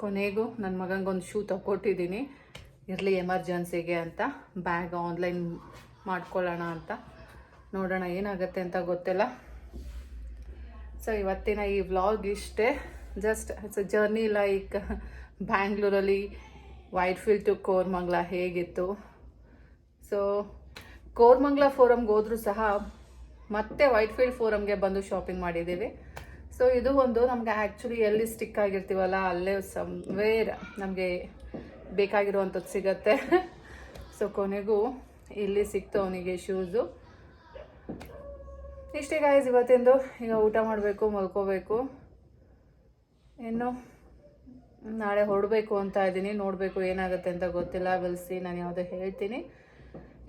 ಕೊನೆಗೂ ನನ್ನ ಮಗಂಗೊಂದು ಶೂ ತಗೊಟ್ಟಿದ್ದೀನಿ ಇರಲಿ ಎಮರ್ಜೆನ್ಸಿಗೆ ಅಂತ, ಬ್ಯಾಗ್ ಆನ್ಲೈನ್ ಮಾಡ್ಕೊಳ್ಳೋಣ ಅಂತ. ನೋಡೋಣ ಏನಾಗುತ್ತೆ ಅಂತ ಗೊತ್ತಿಲ್ಲ. ಸೊ ಇವತ್ತಿನ ಈ ವ್ಲಾಗ್ ಇಷ್ಟೇ. Just it's a journey like ಬ್ಯಾಂಗ್ಳೂರಲ್ಲಿ ವೈಟ್ ಫೀಲ್ಡ್ ಟು ಕೋರ್ಮಂಗ್ಲ ಹೇಗಿತ್ತು. ಸೊ ಕೋರ್ಮಂಗ್ಲ ಫೋರಮ್ಗೆ ಹೋದರೂ ಸಹ ಮತ್ತೆ ವೈಟ್ ಫೀಲ್ಡ್ ಫೋರಮ್ಗೆ ಬಂದು ಶಾಪಿಂಗ್ ಮಾಡಿದ್ದೀವಿ. ಸೊ ಇದು ಒಂದು ನಮಗೆ ಆ್ಯಕ್ಚುಲಿ ಎಲ್ಲಿ ಸ್ಟಿಕ್ ಆಗಿರ್ತೀವಲ್ಲ, ಅಲ್ಲೇ ಸಮ್ವೇರ್ ನಮಗೆ ಬೇಕಾಗಿರುವಂಥದ್ದು ಸಿಗತ್ತೆ. ಸೊ ಕೊನೆಗೂ ಇಲ್ಲಿ ಸಿಕ್ತು ಅವನಿಗೆ ಶೂಸು ಇಷ್ಟೇ ಗಾಯಸ್ ಇವತ್ತಿಂದು ಈಗ ಊಟ ಮಾಡಬೇಕು, ಮಲ್ಕೋಬೇಕು. ಇನ್ನು ನಾಳೆ ಹೊರಡಬೇಕು ಅಂತ ಇದ್ದೀನಿ. ನೋಡಬೇಕು ಏನಾಗುತ್ತೆ ಅಂತ ಗೊತ್ತಿಲ್ಲ. ಬೆಳೆಸಿ ನಾನು ಯಾವುದೋ ಹೇಳ್ತೀನಿ.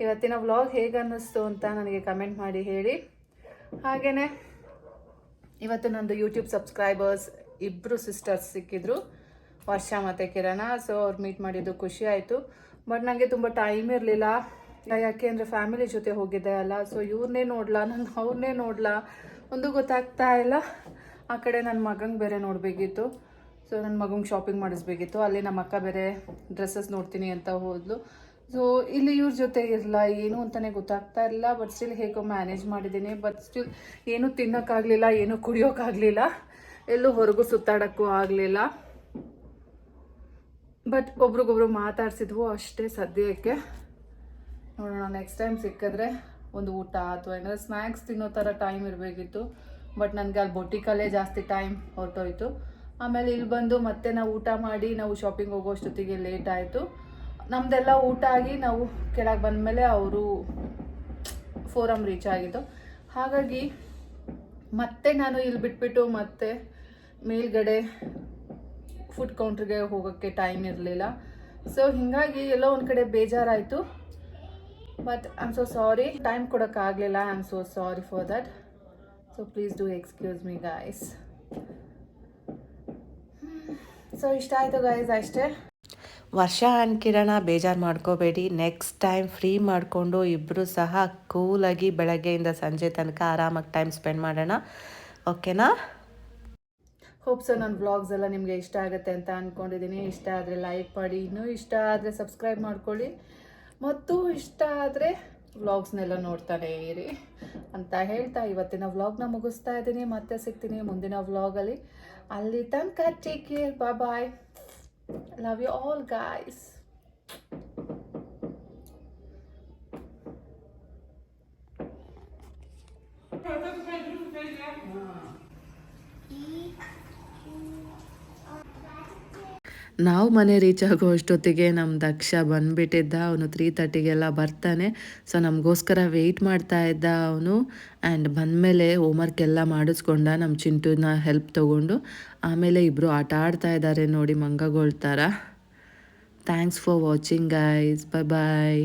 ಇವತ್ತಿನ ವ್ಲಾಗ್ ಹೇಗೆ ಅನ್ನಿಸ್ತು ಅಂತ ನನಗೆ ಕಮೆಂಟ್ ಮಾಡಿ ಹೇಳಿ. ಹಾಗೆಯೇ ಇವತ್ತು ನಂದು ಯೂಟ್ಯೂಬ್ ಸಬ್ಸ್ಕ್ರೈಬರ್ಸ್ ಇಬ್ಬರು ಸಿಸ್ಟರ್ಸ್ ಸಿಕ್ಕಿದ್ರು. ವರ್ಷ ಮತ್ತು ಕಿರಣ ಸೊ ಅವ್ರು ಮೀಟ್ ಮಾಡಿದ್ದು ಖುಷಿ ಆಯಿತು. ಬಟ್ ನನಗೆ ತುಂಬ ಟೈಮ್ ಇರಲಿಲ್ಲ. ಯಾಕೆ ಅಂದರೆ ಫ್ಯಾಮಿಲಿ ಜೊತೆ ಹೋಗಿದ್ದೆ ಅಲ್ಲ ಸೊ ಇವ್ರನ್ನೇ ನೋಡ್ಲಾ, ನಾನು ಅವ್ರನ್ನೇ ನೋಡ್ಲಾ, ಒಂದು ಗೊತ್ತಾಗ್ತಾ ಇಲ್ಲ. ಆ ಕಡೆ ನನ್ನ ಮಗಂಗೆ ಬೇರೆ ನೋಡಬೇಕಿತ್ತು. ಸೊ ನನ್ನ ಮಗಂಗೆ ಶಾಪಿಂಗ್ ಮಾಡಿಸ್ಬೇಕಿತ್ತು. ಅಲ್ಲಿ ನಮ್ಮ ಅಕ್ಕ ಬೇರೆ ಡ್ರೆಸ್ಸಸ್ ನೋಡ್ತೀನಿ ಅಂತ ಹೋದ್ಲು. ಸೊ ಇಲ್ಲಿ ಇವ್ರ ಜೊತೆ ಇರಲ್ಲ ಏನು ಅಂತಲೇ ಗೊತ್ತಾಗ್ತಾ ಇಲ್ಲ ಬಟ್ ಸ್ಟಿಲ್ ಹೇಗೋ ಮ್ಯಾನೇಜ್ ಮಾಡಿದ್ದೀನಿ. ಬಟ್ ಸ್ಟಿಲ್ ಏನೂ ತಿನ್ನೋಕ್ಕಾಗಲಿಲ್ಲ, ಏನೂ ಕುಡಿಯೋಕ್ಕಾಗಲಿಲ್ಲ. ಎಲ್ಲೂ ಹೊರಗೂ ಸುತ್ತಾಡೋಕ್ಕೂ ಆಗಲಿಲ್ಲ. ಬಟ್ ಒಬ್ರಿಗೊಬ್ರು ಮಾತಾಡ್ಸಿದ್ವು ಅಷ್ಟೇ ಸದ್ಯಕ್ಕೆ. ನೋಡೋಣ ನೆಕ್ಸ್ಟ್ ಟೈಮ್ ಸಿಕ್ಕಿದ್ರೆ ಒಂದು ಊಟ ಅಥವಾ ಏನಾದ್ರು ಸ್ನ್ಯಾಕ್ಸ್ ತಿನ್ನೋ ಥರ ಟೈಮ್ ಇರಬೇಕಿತ್ತು. ಬಟ್ ನನಗೆ ಅಲ್ಲಿ ಬೊಟಿಕಲ್ಲೇ ಜಾಸ್ತಿ ಟೈಮ್ ಹೊರಟೋಯ್ತು. ಆಮೇಲೆ ಇಲ್ಲಿ ಬಂದು ಮತ್ತೆ ನಾವು ಊಟ ಮಾಡಿ ನಾವು ಶಾಪಿಂಗ್ ಹೋಗೋ ಅಷ್ಟೊತ್ತಿಗೆ ಲೇಟ್ ಆಯಿತು. ನಮ್ಮದೆಲ್ಲ ಊಟ ಆಗಿ ನಾವು ಕೆಳಗೆ ಬಂದಮೇಲೆ ಅವರು ಫೋರಮ್ ರೀಚ್ ಆಗಿದ್ದು. ಹಾಗಾಗಿ ಮತ್ತೆ ನಾನು ಇಲ್ಲಿ ಬಿಟ್ಬಿಟ್ಟು ಮತ್ತೆ ಮೇಲ್ಗಡೆ ಫುಡ್ ಕೌಂಟ್ರಿಗೆ ಹೋಗೋಕ್ಕೆ ಟೈಮ್ ಇರಲಿಲ್ಲ. ಸೊ ಹೀಗಾಗಿ ಎಲ್ಲೋ ಒಂದು ಕಡೆ ಬೇಜಾರಾಯಿತು. But I am so sorry time ಕೊಡೋಕ್ಕಾಗಲಿಲ್ಲ I am so sorry for that so please do excuse me guys so ಇಷ್ಟ ಆಯಿತು ಗಾಯ್ಸ್ ಅಷ್ಟೇ. ವರ್ಷ ಆ್ಯಂಡ್ ಕಿರಣ, ಬೇಜಾರು ಮಾಡ್ಕೋಬೇಡಿ. ನೆಕ್ಸ್ಟ್ ಟೈಮ್ ಫ್ರೀ ಮಾಡಿಕೊಂಡು ಇಬ್ಬರು ಸಹ ಕೂಲಾಗಿ ಬೆಳಗ್ಗೆಯಿಂದ ಸಂಜೆ ತನಕ ಆರಾಮಾಗಿ ಟೈಮ್ ಸ್ಪೆಂಡ್ ಮಾಡೋಣ. ಓಕೆನಾ ಹೋಪ್ ಸೊ ನನ್ನ ವ್ಲಾಗ್ಸ್ ಎಲ್ಲ ನಿಮಗೆ ಇಷ್ಟ ಆಗುತ್ತೆ ಅಂತ ಅಂದ್ಕೊಂಡಿದ್ದೀನಿ ಇಷ್ಟ ಆದರೆ ಲೈಕ್ ಮಾಡಿ ಇನ್ನೂ ಇಷ್ಟ ಆದರೆ ಸಬ್ಸ್ಕ್ರೈಬ್ ಮಾಡ್ಕೊಳ್ಳಿ. ಮತ್ತು ಇಷ್ಟ ಆದರೆ ವ್ಲಾಗ್ಸ್ನೆಲ್ಲ ನೋಡ್ತಾನೆ ಇರಿ ಅಂತ ಹೇಳ್ತಾ ಇವತ್ತಿನ ವ್ಲಾಗ್ನ ಮುಗಿಸ್ತಾ ಇದ್ದೀನಿ. ಮತ್ತೆ ಸಿಗ್ತೀನಿ ಮುಂದಿನ ವ್ಲಾಗಲ್ಲಿ ಅಲ್ಲಿ. ತನಕ ಟೇಕ್ ಕೇರ್ ಬಾ bye love you all guys ನಾವು ಮನೆ ರೀಚ್ ಆಗೋ ಅಷ್ಟೊತ್ತಿಗೆ ನಮ್ಮ ದಕ್ಷ ಬಂದುಬಿಟ್ಟಿದ್ದ. ಅವನು ತ್ರೀ ತರ್ಟಿಗೆಲ್ಲ ಬರ್ತಾನೆ. ಸೊ ನಮಗೋಸ್ಕರ ವೆಯ್ಟ್ ಮಾಡ್ತಾ ಇದ್ದ ಅವನು. ಆ್ಯಂಡ್ ಬಂದಮೇಲೆ ಹೋಮ್ವರ್ಕ್ ಎಲ್ಲ ಮಾಡಿಸ್ಕೊಂಡ ನಮ್ಮ ಚಿಂಟುನ ಹೆಲ್ಪ್ ತೊಗೊಂಡು. ಆಮೇಲೆ ಇಬ್ಬರು ಆಟ ಆಡ್ತಾ ಇದ್ದಾರೆ ನೋಡಿ ಮಂಗಗಳ ಥರ thanks for watching guys bye bye